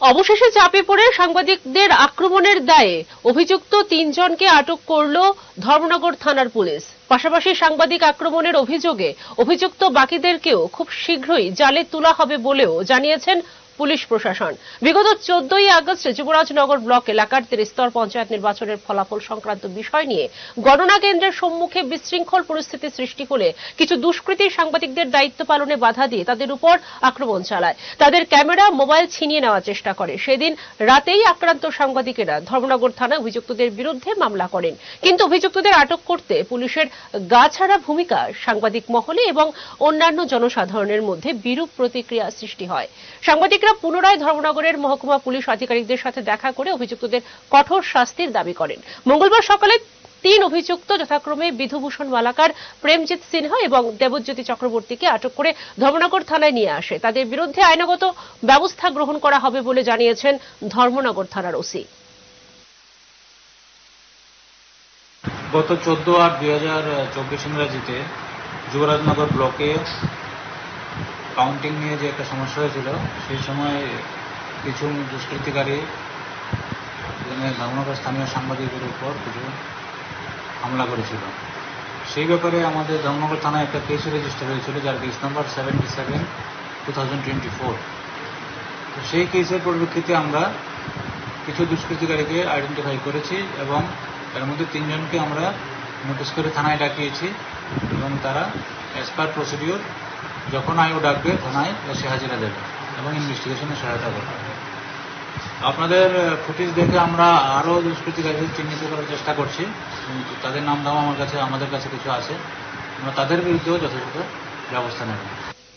অবশেষে চাপে পড়ে সাংবাদিকদের আক্রমণের দায়ে অভিযুক্ত তিনজনকে আটক করল ধর্মনগর থানার পুলিশ। পাশাপাশি সাংবাদিক আক্রমণের অভিযোগে অভিযুক্ত বাকিদেরকেও খুব শীঘ্রই জালে তোলা হবে বলেও জানিয়েছেন পুলিশ প্রশাসন। বিগত চোদ্দই আগস্ট যুবরাজনগর ব্লক এলাকার ত্রিস্তর পঞ্চায়েত নির্বাচনের ফলাফল সংক্রান্ত বিষয় নিয়ে গণনা কেন্দ্রের সম্মুখে বিশৃঙ্খল পরিস্থিতি সৃষ্টি হলে কিছু দুষ্কৃতী সাংবাদিকদের দায়িত্ব পালনে বাধা দিয়ে তাদের উপর আক্রমণ চালায়। তাদের ক্যামেরা, মোবাইল ছিনিয়ে নেওয়ার চেষ্টা করে। সেদিন রাতেই আক্রান্ত সাংবাদিকেরা ধর্মনগর থানায় অভিযুক্তদের বিরুদ্ধে মামলা করেন। কিন্তু অভিযুক্তদের আটক করতে পুলিশের গাছাড়া ভূমিকা সাংবাদিক মহলে এবং অন্যান্য জনসাধারণের মধ্যে বিরূপ প্রতিক্রিয়া সৃষ্টি হয়। সাংবাদিকরা পুনরায় ধর্মনগরের মহকুমা পুলিশ আধিকারিকদের সাথে দেখা করে অভিযুক্তদের কঠোর শাস্তির দাবি করেন। মঙ্গলবার সকালে তিন অভিযুক্ত যথাক্রমে বিধুভূষণ মালাকার, প্রেমজিৎ সিনহা এবং দেবজ্যোতি চক্রবর্তীকে আটক করে ধর্মনগর থানায় নিয়ে আসে। তাদের বিরুদ্ধে আইনগত ব্যবস্থা গ্রহণ করা হবে বলে জানিয়েছেন ধর্মনগর থানার ওসি। গত চোদ্দ আট দুই হাজার চব্বিশ ইংরাজিতে যুবরাজনগর ব্লকে কাউন্টিং নিয়ে যে একটা সমস্যা হয়েছিল, সেই সময় কিছু দুষ্কৃতিকারী ধর্মনগর স্থানীয় সাংবাদিকদের উপর কিছু হামলা করেছিল। সেই ব্যাপারে আমাদের ধর্মনগর থানায় একটা কেস রেজিস্টার হয়েছিল, যার case number seventy seven two thousand twenty four তো সেই কেসের পরিপ্রেক্ষিতে আমরা কিছু দুষ্কৃতিকারীকে আইডেন্টিফাই করেছি এবং এর মধ্যে তিনজনকে আমরা নোটিশ করে থানায় ডাকিয়েছি এবং তারা অ্যাজ পার প্রসিডিওর যখন আয়ু ডাকবে থানায় এসে হাজিরা দেবে এবং ইনভেস্টিগেশনে সহায়তা করবে। আপনাদের ফুটেজ দেখে আমরা আরও দুষ্কৃতিকারীদের চিহ্নিত করার চেষ্টা করছি। কিন্তু তাদের নাম দাম আমার কাছে, আমাদের কাছে কিছু আছে। আমরা তাদের বিরুদ্ধেও যথাযথ ব্যবস্থা নেব।